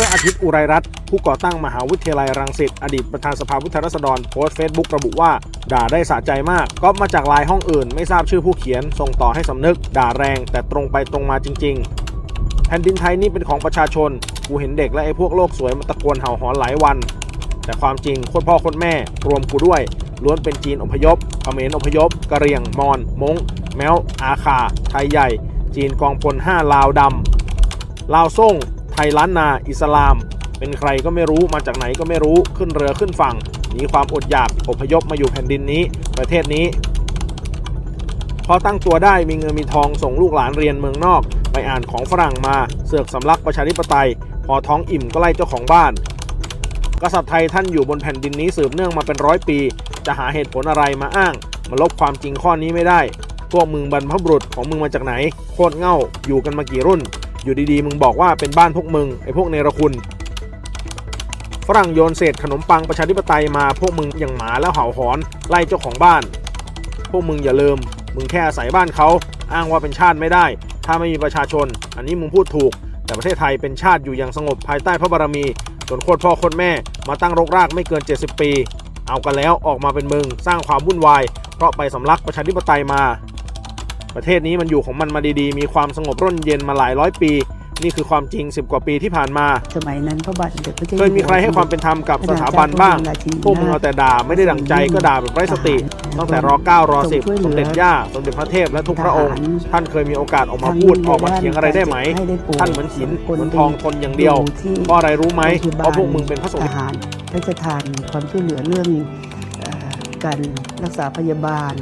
รอาทิตย์อุไรรัตน์ผู้ก่อตั้งมหาวิทยาลัยรังสิตอดีตประธานสภาผู้แทนราษฎรโพสต์เฟซบุ๊กระบุว่า ด่าได้สะใจมากก็มาจากลน์ห้องอื่น ไม่ทราบชื่อผู้เขียน ส่งต่อให้สำนึก ด่าแรง แต่ตรงไปตรงมาจริง ๆ แผ่นดินไทยนี่เป็นของประชาชน กูเห็นเด็กและไอ้พวกโลกสวยมันตะโกนเห่าหอนหลายวัน แต่ความจริงโคตรพ่อโคตรแม่ รวมกูด้วยล้วนเป็นจีนอพยพเขมรอพยพกะเหรี่ยงมอญมงแมวอาคาไทยใหญ่ จีนกองพล5ลาวดำลาวส่ง ทยล้านนาอิสลาม เป็นใครก็ไม่รู้มาจากไหนก็ไม่รู้ขึ้นเรือขึ้นฝั่งหนีความอดอยากอพยพมาอยู่แผ่นดินนี้ ประเทศนี้ พอตั้งตัวได้มีเงินมีทองส่งลูกหลานเรียนเมืองนอก ไปอ่านของฝรั่งมาเสือกสำลักประชาธิปไตย พอท้องอิ่มก็ไล่เจ้าของบ้าน กษัตริย์ไทยท่านอยู่บนแผ่นดินนี้สืบเนื่องมาเป็นร้อยปี จะหาเหตุผลอะไรมาอ้างมาลบความจริงข้อนี้ไม่ได้พวกมึงบรรพบุรุษของมึงมาจากไหน โคตรเง่าอยู่กันมากี่รุ่น อยู่ดีๆ มึงบอกว่าเป็นบ้านพวกมึงไอ้พวกเนรคุณ ฝรั่งโยนเศษขนมปังประชาธิปไตยมาพวกมึงอย่างหมาแล้วเห่าหอนไล่เจ้าของบ้าน พวกมึงอย่าลืม มึงแค่อาศัยบ้านเขาอ้างว่าเป็นชาติไม่ได้ ถ้าไม่มีประชาชน อันนี้มึงพูดถูก แต่ประเทศไทยเป็นชาติอยู่อย่างสงบภายใต้พระบารมีจนโคตรพ่อโคตรแม่มาตั้งรกรากไม่เกิน 70 ปี เอากันแล้วออกมาเป็นมึงสร้างความวุ่นวาย เพราะไปสำลักประชาธิปไตยมา ประเทศนี้มันอยู่ของมันมาดีๆ มีความสงบร่มเย็นมาหลายร้อยปี นี่คือความจริง 10 กว่าปีที่ผ่านมา สมัยนั้นพระบาทสมเด็จพระเจ้าเคยมีใครให้ความเป็นธรรมกับสถาบันบ้าง พวกมึงเอาแต่ด่าไม่ได้ดั่งใจก็ด่าแบบไร้สติ ตั้งแต่ร9ร10สมเด็จย่าสมเด็จพระเทพและทุกพระองค์ ท่านเคยมีโอกาสออกมาพูดออกมาเถียงอะไรได้ไหม ท่านเหมือนหินเหมือนทองทนอย่างเดียวเพราะอะไรรู้ไหมเพราะพวกมึงเป็นพระสงฆ์ทหารพระราชทานความช่วยเหลือเรื่องเอ่อการรักษาพยาบาล